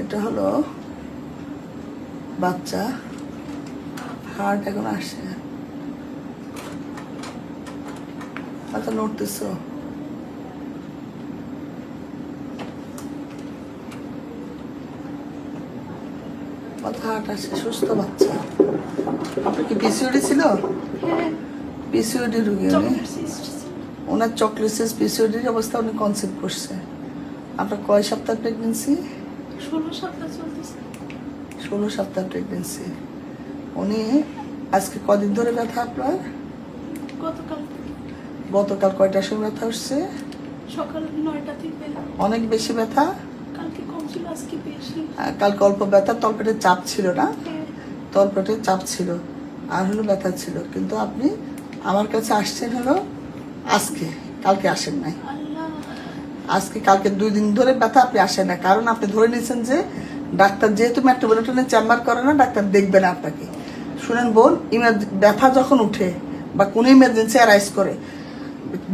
এটা হলো বাচ্চা। হার্ট এখন আসে আচ্ছা নড়তেছ। মাথা হার্ট আসে? সুস্থ বাচ্চা। আপনার কি পিসিওডি ছিল? হ্যাঁ। পিসিওডি রুগী সিস্ট ওনার চকলেসিস পিসিওডির অবস্থা উনি কনসেপ্ট করছে। আপনার কয় সপ্তাহ প্রেগনেন্সি ষোলো সপ্তাহ চলতেছে। ষোলো সপ্তাহ প্রেগনেন্সি উনি আজকে কদিন ধরে ব্যথা আপনার? গতকাল। কয়টার সময় ব্যথা উঠছে সকাল নয়টা থেকে। অনেক বেশি ব্যথা? কালকে কম ছিল আজকে বেশি। আর কালকে অল্প ব্যথা তলপেটে চাপ ছিল না? হ্যাঁ। তলপেটে চাপ ছিল আর হলো ব্যথা ছিল। কিন্তু আপনি আমার কাছে আসছেন হলো আজকে কালকে আসেন নাই। আজকে, কালকে দুই দিন ধরে ব্যথা, আপনি আসেন না। কারণ আপনি ধরে নিয়েছেন যে, ডাক্তার যেহেতু মেট্রোপলিটনের চেম্বার করে না, ডাক্তার দেখবে না আপনাকে। শুনেন বোন ব্যথা যখন উঠে বা কোনো ইমার্জেন্সি অ্যারাইজ করে,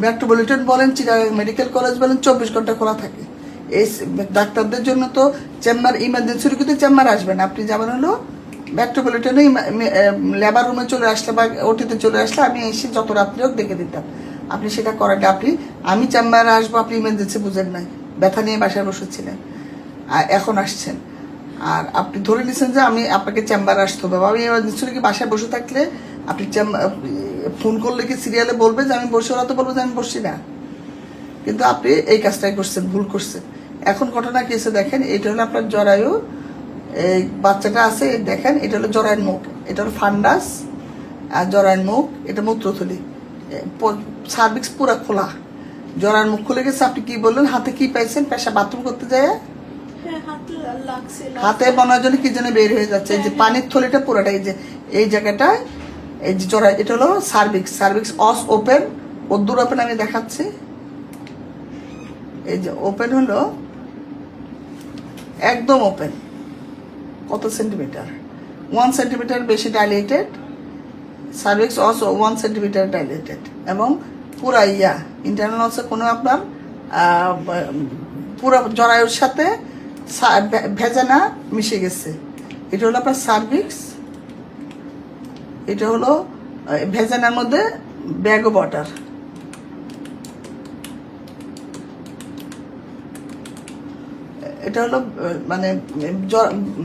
মেট্রোপলিটন বলেন, চিটাগাং মেডিকেল কলেজ বলেন, চব্বিশ ঘণ্টা খোলা থাকে। এই ডাক্তারদের জন্য তো চেম্বার ইমার্জেন্সি কিন্তু চেম্বার আসবেন আপনি যেমন হলো, মেট্রোপলিটনে লেবার রুমে চলে আসলে বা ওটিতে চলে আসলে, আমি এসে যত রাত্রি হোক দেখে দিতাম। আপনি সেটা করেন আপনি, আমি চেম্বারে আসব, আপনি ইমার্জেন্সি বুঝেন নাই। ব্যথা নিয়ে বাসায় বসেছিলেন আর এখন আসছেন। আর আপনি ধরে নিয়েছেন যে আমি আপনাকে চেম্বারে আসতে হবে। আমি ইমার্জেন্সি কি বাসায় বসে থাকলে আপনি ফোন করলে কি সিরিয়ালে বলবে যে আমি বসে? ওরা তো বলব যে আমি বসছি না। কিন্তু আপনি এই কাজটাই করছেন, ভুল করছেন। এখন ঘটনা কি হয়েছে দেখেন, এটা হলো আপনার জরায়ু। এই বাচ্চাটা আছে, দেখেন, এটা হলো জরায়ুর মুখ। এটা হলো ফান্ডাস, আর জরায়ুর মুখ, এটা মূত্রথলি। সার্ভিক্স পুরো খোলা। জরায়ুর মুখ খুলে গেছে আপনি কি বললেন? হাতে কি পাইছেন? পেশা বাথরুম করতে যায়? হ্যাঁ হাতে মনে জন্য কি যেন বের হয়ে যাচ্ছে? এই যে পানির থলিটা পুরোটা এই যে এই জায়গাটায় এই যে জরা এটা হলো সার্ভিক্স সার্ভিক্স অস ওপেন কদ্দুর ওপেন আমি দেখাচ্ছি। এই যে ওপেন হলো একদম ওপেন কত সেন্টিমিটার ওয়ান সেন্টিমিটার বেশি dilated cervix os one centimetre dilated এবং পুরা ইয়া ইন্টারনাল হচ্ছে কোনো আপনার পুরো জরায়ুর সাথে ভেজানা মিশে গেছে। এটা হলো আপনার সার্ভিক্স এটা হলো ভেজানার মধ্যে ব্যাগ ওয়াটার এটা হলো মানে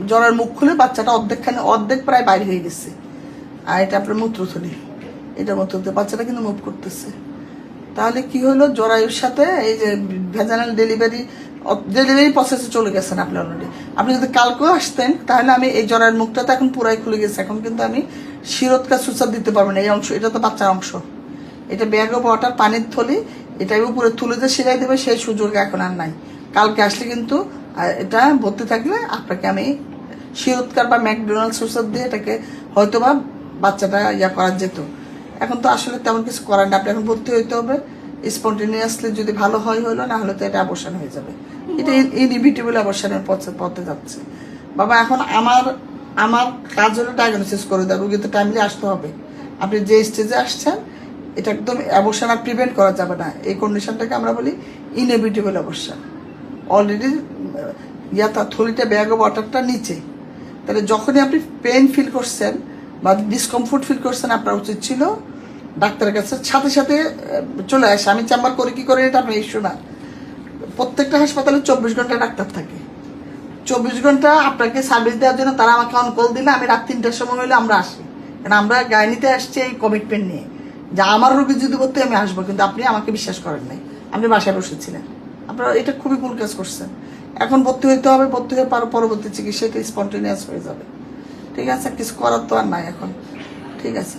জ্বরের মুখ খুলে বাচ্চাটা অর্ধেকখানে, অর্ধেক প্রায় বাইরে হয়ে গেছে। আর এটা আপনার মূত্রথলি। এটা মূত্রথলি, বাচ্চাটা কিন্তু মুভ করতেছে। তাহলে কি হলো? জরায়ুর সাথে এই যে ভেজানাল ডেলিভারি ডেলিভারি প্রসেসে চলে গেছেন আপনি অলরেডি আপনি যদি কালকেও আসতেন, তাহলে আমি এই জরায়ুর মুখটা তো এখন পুরাই খুলে গেছে। এখন কিন্তু আমি শিরোৎকার সুচার দিতে পারব না। এই অংশ, এটা তো বাচ্চার অংশ। এটা ব্যাগ অফ ওয়াটার পানির থলি, এটাই উপরে তুলে যে সেলাই দেবে, সেই সুযোগ এখন আর নাই। কালকে আসলে কিন্তু এটা ভর্তি থাকলে আপনাকে আমি শিরোৎকার বা ম্যাকডোনাল্ড সুসার দিয়ে এটাকে হয়তো বা বাচ্চাটা ইয়া করা যেত। এখন তো আসলে তেমন কিছু করার না আপনি এখন ভর্তি হইতে হবে। স্পন্টেনিয়াসলি যদি ভালো হয় হলো না হলে তো এটা অবসান হয়ে যাবে। এটা ইনহিবিটেবল অবসানের পথে পথে যাচ্ছে। বাবা এখন আমার আমার কাজ হলো ডায়াগনোসিস করে দেওয়া। রুগীতে টাইমলি আসতে হবে। আপনি যে স্টেজে আসছেন এটা একদম অবসান আর প্রিভেন্ট করা যাবে না। এই কন্ডিশনটাকে আমরা বলি ইনএভিটেবল অবসান অলরেডি ইয়াতা থলিটা ব্যাগ অফ ওয়াটারটা নিচে। তাহলে যখনই আপনি পেন ফিল করছেন বা ডিসকমফোর্ট ফিল করছেন আপনার উচিত ছিল, ডাক্তারের কাছে। সাথে সাথে চলে আসে। আমি চেম্বার করে, কি করে এটা আপনি ইস্যু না। প্রত্যেকটা হাসপাতালে চব্বিশ ঘণ্টা ডাক্তার থাকে। চব্বিশ ঘণ্টা আপনাকে সার্ভিস দেওয়ার জন্য তারা আমাকে অন কল দিলে, আমি রাত তিনটার সময় হলে আমরা আসি। কারণ আমরা গাইনিতে আসছি এই কমিটমেন্ট নিয়ে। যে আমার রোগী যদি করতে আমি আসব। কিন্তু আপনি আমাকে বিশ্বাস করেন নাই। আপনি বাসায় বসেছিলেন। আপনারা এটা খুবই ভুল কাজ করছেন। এখন ভর্তি হইতে হবে, ভর্তি হয়ে পার- পরবর্তী চিকিৎসা স্পন্টেনিয়াস হয়ে যাবে। ঠিক আছে কিছু করার তো আর নাই এখন। ঠিক আছে